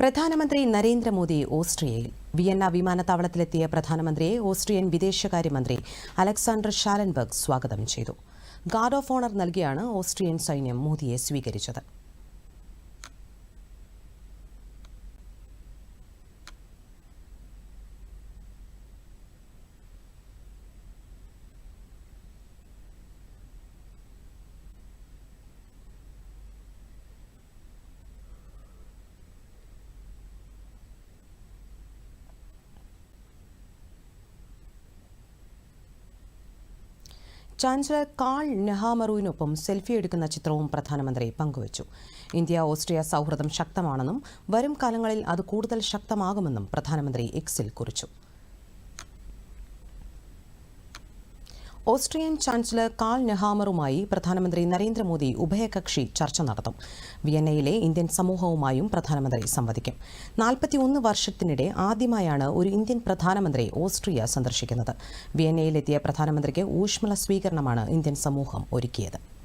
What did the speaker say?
പ്രധാനമന്ത്രി നരേന്ദ്രമോദി ഓസ്ട്രിയയിൽ. വിയന്ന വിമാനത്താവളത്തിലെത്തിയ പ്രധാനമന്ത്രിയെ ഓസ്ട്രിയൻ വിദേശകാര്യമന്ത്രി അലക്സാണ്ടർ ഷാലൻബർഗ് സ്വാഗതം ചെയ്തു. ഗാർഡ് ഓഫ് ഓണർ നൽകിയാണ് ഓസ്ട്രിയൻ സൈന്യം മോദിയെ സ്വീകരിച്ചത്. ചാൻസലർ കാൾ നെഹാമറുവിനൊപ്പം സെൽഫി എടുക്കുന്ന ചിത്രവും പ്രധാനമന്ത്രി പങ്കുവച്ചു. ഇന്ത്യ ഓസ്ട്രിയ സൗഹൃദം ശക്തമാണെന്നും വരും കാലങ്ങളിൽ അത് കൂടുതൽ ശക്തമാകുമെന്നും പ്രധാനമന്ത്രി എക്സിൽ കുറിച്ചു. ഓസ്ട്രിയൻ ചാൻസലർ കാൾ നെഹാമറുമായി പ്രധാനമന്ത്രി നരേന്ദ്രമോദി ഉഭയകക്ഷി ചർച്ച നടത്തും. വിയന്നയിലെ ഇന്ത്യൻ സമൂഹവുമായും പ്രധാനമന്ത്രി സംവദിക്കും. നാൽപ്പത്തിയൊന്ന് വർഷത്തിനിടെ ആദ്യമായാണ് ഒരു ഇന്ത്യൻ പ്രധാനമന്ത്രി ഓസ്ട്രിയ സന്ദർശിക്കുന്നത്. വിയന്നയിലെത്തിയ പ്രധാനമന്ത്രിക്ക് ഊഷ്മള സ്വീകരണമാണ് ഇന്ത്യൻ സമൂഹം ഒരുക്കിയത്.